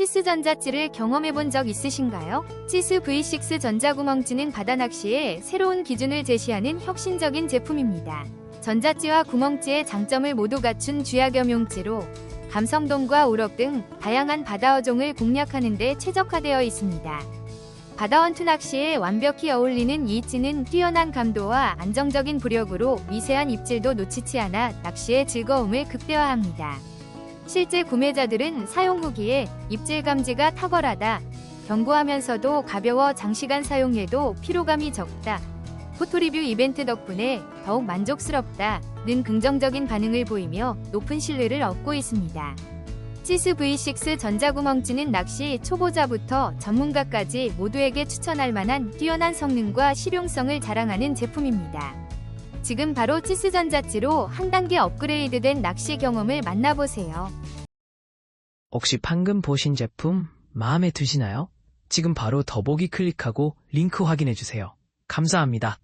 치스 전자찌를 경험해 본 적 있으신가요? 치스 V6 전자구멍찌는 바다 낚시에 새로운 기준을 제시하는 혁신적인 제품입니다. 전자찌와 구멍찌의 장점을 모두 갖춘 쥐약염용찌로 감성돔과 우럭 등 다양한 바다 어종을 공략하는 데 최적화되어 있습니다. 바다원투 낚시에 완벽히 어울리는 이 찌는 뛰어난 감도와 안정적인 부력으로 미세한 입질도 놓치지 않아 낚시의 즐거움을 극대화합니다. 실제 구매자들은 사용 후기에 입질 감지가 탁월하다, 견고하면서도 가벼워 장시간 사용해도 피로감이 적다, 포토리뷰 이벤트 덕분에 더욱 만족스럽다, 는 긍정적인 반응을 보이며 높은 신뢰를 얻고 있습니다. 치스 V6 전자구멍찌는 낚시 초보자부터 전문가까지 모두에게 추천할 만한 뛰어난 성능과 실용성을 자랑하는 제품입니다. 지금 바로 치스 전자찌로 한 단계 업그레이드된 낚시 경험을 만나보세요. 혹시 방금 보신 제품 마음에 드시나요? 지금 바로 더보기 클릭하고 링크 확인해주세요. 감사합니다.